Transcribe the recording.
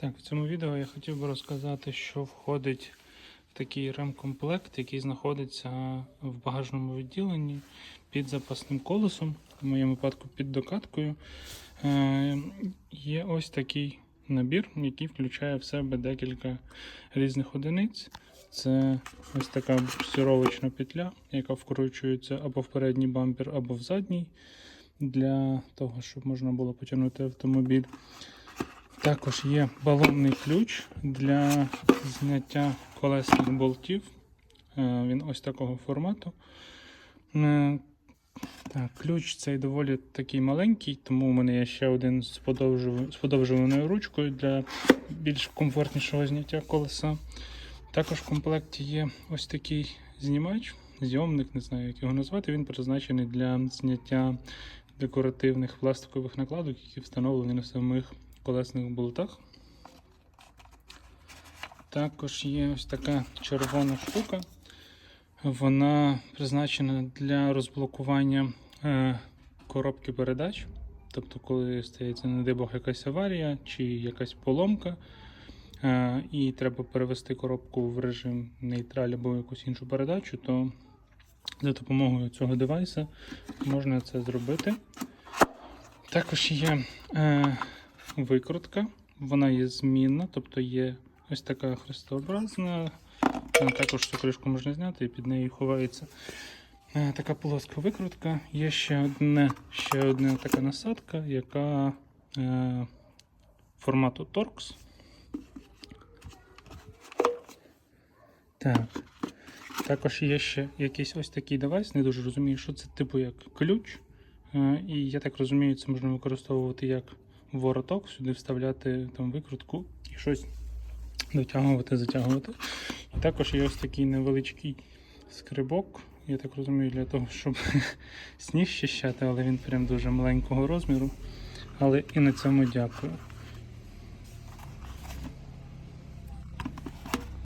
Так, в цьому відео я хотів би розказати, що входить в такий ремкомплект, який знаходиться в багажному відділенні під запасним колесом, в моєму випадку під докаткою. Е, є ось такий набір, який включає в себе декілька різних одиниць. Це ось така буксировочна петля, яка вкручується або в передній бампер, або в задній, для того, щоб можна було потягнути автомобіль. Також є балонний ключ для зняття колесних болтів. Е, Він ось такого формату. Е, Так, ключ цей доволі такий маленький, тому у мене є ще один з, подовжуваною ручкою для більш комфортнішого зняття колеса. Також в комплекті є ось такий знімач, зйомник, не знаю, як його назвати. Він призначений для зняття декоративних пластикових накладок, які встановлені на самих колесних болтах. Також є ось така червона штука. Вона призначена для розблокування е, коробки передач. Тобто, коли стається, не дай Бог, якась аварія чи якась поломка, е, і треба перевести коробку в режим нейтраль або якусь іншу передачу, то за допомогою цього девайса можна це зробити. Також є е, викрутка, вона є змінна, тобто є ось така хрестообразна. Е, Також цю кришку можна зняти і під нею ховається е, така плоска викрутка. Є ще одне, ще одна така насадка, яка е, формату Torx. Так. Також є ще якийсь ось такий девайс, не дуже розумію, що це типу як ключ. Е, І я так розумію, це можна використовувати як вороток, сюди вставляти там викрутку і щось дотягувати, затягувати. І також є ось такий невеличкий скрибок. Я так розумію, для того, щоб сніг щищати, але він прям дуже маленького розміру. Але і на цьому дякую.